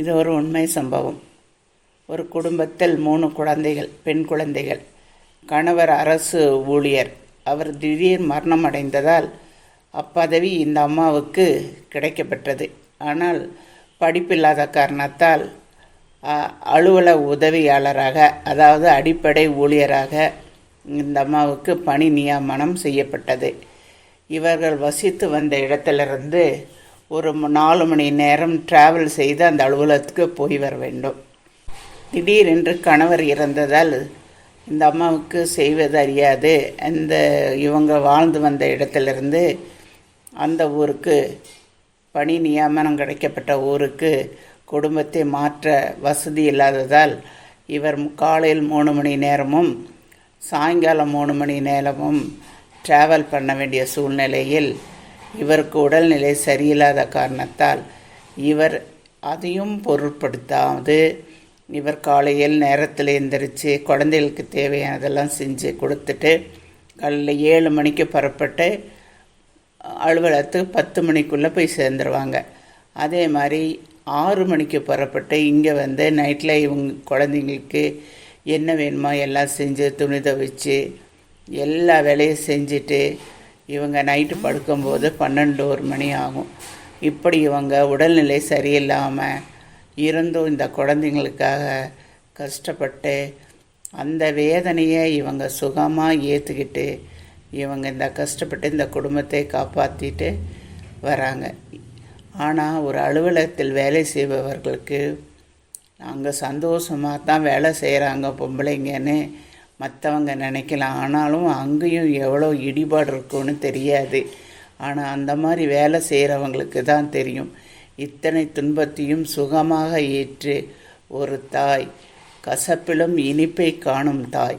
இது ஒரு உண்மை சம்பவம். ஒரு குடும்பத்தில் மூணு குழந்தைகள் பெண் குழந்தைகள். கணவர் அரசு ஊழியர். அவர் திடீர் மரணம் அடைந்ததால் அப்பதவி இந்த அம்மாவுக்கு கிடைக்கப்பெற்றது. ஆனால் படிப்பில்லாத காரணத்தால் அலுவல அலுவலக உதவியாளராக அதாவது அடிப்படை ஊழியராக இந்த அம்மாவுக்கு பணி நியமனம் செய்யப்பட்டது. இவர்கள் வசித்து வந்த இடத்திலிருந்து ஒரு நாலு மணி நேரம் டிராவல் செய்து அந்த அலுவலகத்துக்கு போய் வர வேண்டும். திடீரென்று கணவர் இறந்ததால் இந்த அம்மாவுக்கு செய்வது அறியாது. அந்த இவங்க வாழ்ந்து வந்த இடத்துலேருந்து அந்த ஊருக்கு பணி நியமனம் கிடைக்கப்பட்ட ஊருக்கு குடும்பத்தை மாற்ற வசதி இல்லாததால் இவர் காலையில் மூணு மணி நேரமும் சாயங்காலம் மூணு மணி நேரமும் ட்ராவல் பண்ண வேண்டிய சூழ்நிலையில் இவருக்கு உடல்நிலை சரியில்லாத காரணத்தால் இவர் அதையும் பொருட்படுத்தாது. இவர் காலையில் நேரத்தில் எந்திரிச்சு குழந்தைகளுக்கு தேவையானதெல்லாம் செஞ்சு கொடுத்துட்டு காலையில் ஏழு மணிக்கு புறப்பட்டு அலுவலகத்துக்கு பத்து மணிக்குள்ளே போய் சேர்ந்துருவாங்க. அதே மாதிரி ஆறு மணிக்கு புறப்பட்டு இங்கே வந்து நைட்டில் இவங்க குழந்தைங்களுக்கு என்ன வேணுமோ எல்லாம் செஞ்சு துணி துவைச்சு எல்லா வேலையும் செஞ்சுட்டு இவங்க நைட்டு படுக்கும்போது பன்னெண்டு ஒரு மணி ஆகும். இப்படி இவங்க உடல்நிலை சரியில்லாமல் இருந்தும் இந்த குழந்தைங்களுக்காக கஷ்டப்பட்டு அந்த வேதனையை இவங்க சுகமாக ஏற்றுக்கிட்டு இவங்க இந்த கஷ்டப்பட்டு இந்த குடும்பத்தை காப்பாற்றிட்டு வராங்க. ஆனால் ஒரு அலுவலகத்தில் வேலை செய்பவர்களுக்கு அங்கே சந்தோஷமாக தான் வேலை செய்கிறாங்க பொம்பளைங்கன்னு மற்றவங்க நினைக்கலாம். ஆனாலும் அங்கேயும் எவ்வளோ இடிபாடு இருக்கும்னு தெரியாது. ஆனால் அந்த மாதிரி வேலை செய்கிறவங்களுக்கு தான் தெரியும். இத்தனை துன்பத்தையும் சுகமாக ஏற்று ஒரு தாய். கசப்பிலும் இனிப்பை காணும் தாய்.